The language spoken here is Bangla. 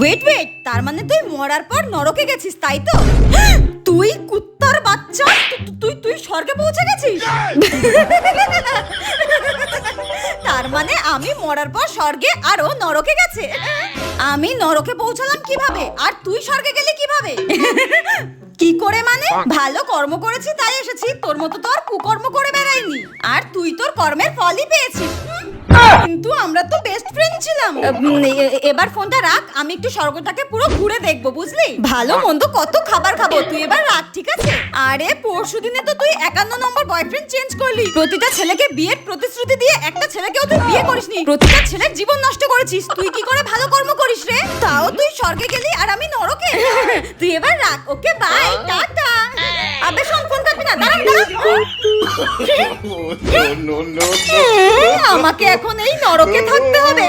ওয়েট ওয়েট তার মানে তুই মরার পর নরকে গেছিস, তাই তো? তুই কুত্তার বাচ্চা তুই তুই স্বর্গে পৌঁছে গেছিস? তার মানে আমি মরার পর স্বর্গে আর নরকে গেছে। আমি নরকে পৌঁছালাম কীভাবে? আর তুই স্বর্গে গেলি কীভাবে? কি করে মানে? ভালো কর্ম করেছি, তাই এসেছি। তোর মতো তো আর কুকর্ম করে বেড়াইনি। আর তুই তোর কর্মের ফলই পেয়েছিস? কিন্তু আমরা তো বেস্ট ফ্রেন্ড ছিলাম। এবার ফোনটা রাখ আমি একটু স্বর্গটাকে পুরো ঘুরে দেখব বুঝলি? ভালো মন্দ কত খাবার খাব তুই এবার রাখ ঠিক আছে? আরে পরশু দিনে তো তুই একান্ন নম্বর বয়ফ্রেন্ড চেঞ্জ করলি। প্রতিটা ছেলেকে বিয়ের প্রতিশ্রুতি দিয়ে একটা ছেলেকেও তুই বিয়ে করিসনি। প্রতিটা ছেলের জীবন নষ্ট করেছিস তুই কি করে ভালো কর্ম করিস রে? তাও তুই স্বর্গে গেলি আর আমি নরকে? তুই এবার রাখ ওকে বাই টাটা। আমাকে এখন এই নরকে থাকতে হবে।